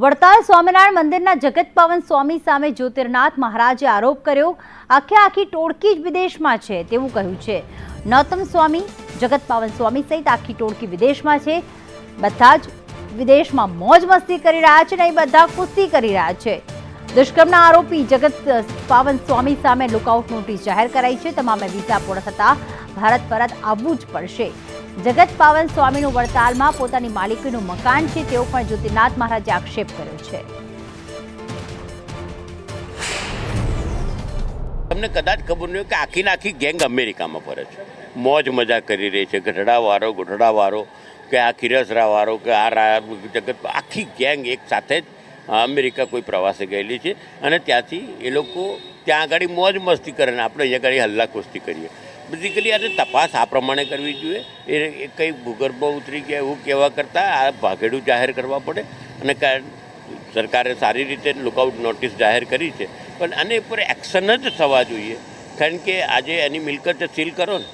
વડતાલ સ્વામિનારાયણ મંદિરના જગત પવન સ્વામી સામે જ્યોતિર્નાથ મહારાજે આરોપ કર્યો, આખે આખી ટોળકી જ વિદેશમાં છે, તેવું કહ્યું છે. નૌતમ સ્વામી, જગત પાવન સ્વામી સહિત આખી ટોળકી વિદેશમાં છે. બધા જ વિદેશમાં મોજ મસ્તી કરી રહ્યા છે ને એ બધા કુસ્તી કરી રહ્યા છે. દુષ્કર્મના આરોપી જગત પાવન સ્વામી સામે લુકઆઉટ નોટિસ જાહેર કરાઈ છે. તમામે વિઝા પૂર્ણ થતાં ભારત પરત આવવું જ પડશે. જગત પાવન સ્વામીનું વડતાલમાં પોતાની માલિકીનું મકાન છે તેવો પણ જ્યોતિનાથ મહારાજે આક્ષેપ કર્યો છે. તમને કદાચ ખબર નહીં કે આખી નાખી ગેંગ અમેરિકામાં ફરે છે. મોજ મજા કરી રહી છે, ગઢડાવાળો ગઢડાવાળો, કે આ ખીરસરાવાળો, કે આ જગત, આખી ગેંગ એક સાથે જ અમેરિકા કોઈ પ્રવાસે ગયેલી છે. અને ત્યાંથી એ લોકો ત્યાં આગળ મોજ મસ્તી કરે ને આપણે અહીંયા આગળ હલ્લા કુસ્તી કરીએ. બેઝિકલી આને તપાસ આ પ્રમાણે કરવી જોઈએ. એ કંઈ ભૂગર્ભ ઉતરી ગયા એવું કહેવા કરતાં આ ભાગેડું જાહેર કરવા પડે અને સરકારે સારી રીતે લુકઆઉટ નોટિસ જાહેર કરી છે. પણ આની ઉપર એક્શન જ થવા જોઈએ. કારણ કે આજે એની મિલકત સીલ કરો ને.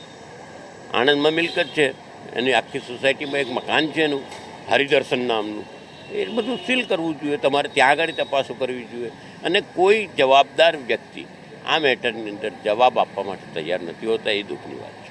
આણંદમાં મિલકત છે. એની આખી સોસાયટીમાં એક મકાન છે એનું, હરિદર્શન નામનું. એ બધું સીલ કરવું જોઈએ. તમારે ત્યાં આગળ તપાસો કરવી જોઈએ. અને કોઈ જવાબદાર વ્યક્તિ આ મેટરની અંદર જવાબ આપવા માટે તૈયાર નથી હોતા એ દુઃખની વાત